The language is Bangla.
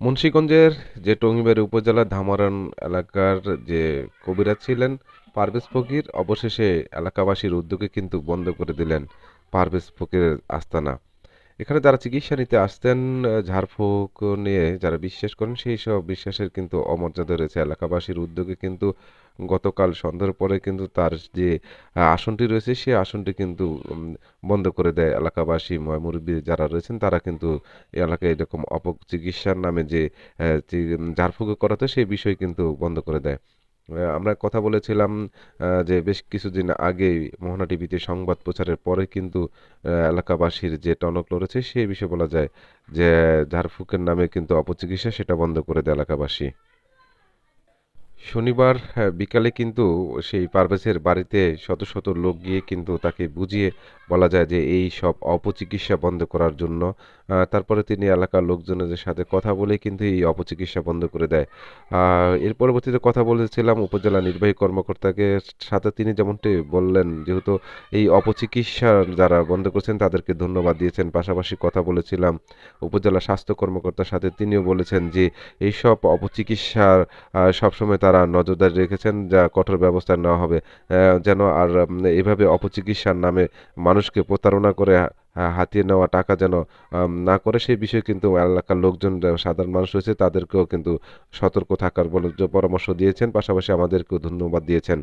মুন্সিগঞ্জের যে টঙ্গিবাড়ি উপজেলা ধামারান এলাকার যে কবিরাজ ছিলেন পারভেজ ফকির, অবশেষে এলাকাবাসীর উদ্যোগে কিন্তু বন্ধ করে দিলেন পারভেজ ফকিরের আস্তানা। এখানে যারা চিকিৎসা নিতে আসতেন ঝাড়ফুঁক নিয়ে যারা বিশ্বাস করেন, সেই সব বিশ্বাসের কিন্তু অমর্যাদা রয়েছে এলাকাবাসীর উদ্যোগে। কিন্তু গতকাল সন্ধ্যার পরে কিন্তু তার যে আসনটি রয়েছে সেই আসনটি কিন্তু বন্ধ করে দেয় এলাকাবাসী। ময়মুরব্বী যারা রয়েছেন, তারা কিন্তু এলাকায় এরকম অপচিকিৎসার নামে যে ঝাড়ফুঁক করাতো সেই বিষয় কিন্তু বন্ধ করে দেয়। আমরা কথা বলেছিলাম যে বেশ কিছুদিন আগেই মোহনা টিভিতে সংবাদ প্রচারের পরে কিন্তু এলাকাবাসীর যে টনক লড়েছে, সে বিষয়ে বলা যায় যে, ঝাড়ফুঁকের নামে কিন্তু অপচিকিৎসা সেটা বন্ধ করে দেয় এলাকাবাসী। শনিবার আহ, বিকালে কিন্তু সেই পারভেজের বাড়িতে শত শত লোক গিয়ে কিন্তু তাকে বুঝিয়ে বলা যায় যে এই সব অপচিকিৎসা বন্ধ করার জন্য তারপরে তিনি এলাকার লোকজনের সাথে কথা বলে কিন্তু এই অপচিকিৎসা বন্ধ করে দেয়। এর পরবর্তীতে কথা বলেছিলাম উপজেলা নির্বাহী কর্মকর্তাকে সাথে তিনি যেমনটি বললেন যেহেতু এই অপচিকিৎসা যারা বন্ধ করছেন তাদেরকে ধন্যবাদ দিয়েছেন পাশাপাশি কথা বলেছিলাম উপজেলা স্বাস্থ্য কর্মকর্তার সাথে তিনিও বলেছেন যে এইসব অপচিকিৎসার সবসময় তারা নজরদারি রেখেছেন, যা কঠোর ব্যবস্থা নেওয়া হবে। যেন আর এভাবে অপচিকিৎসার নামে মানুষকে প্রতারণা করে হাতিয়ে নেওয়া টাকা যেন না করে, সেই বিষয়ে কিন্তু এলাকার লোকজন সাধারণ মানুষ রয়েছে, তাদেরকেও কিন্তু সতর্ক থাকার বলে পরামর্শ দিয়েছেন। পাশাপাশি আমাদেরকেও ধন্যবাদ দিয়েছেন।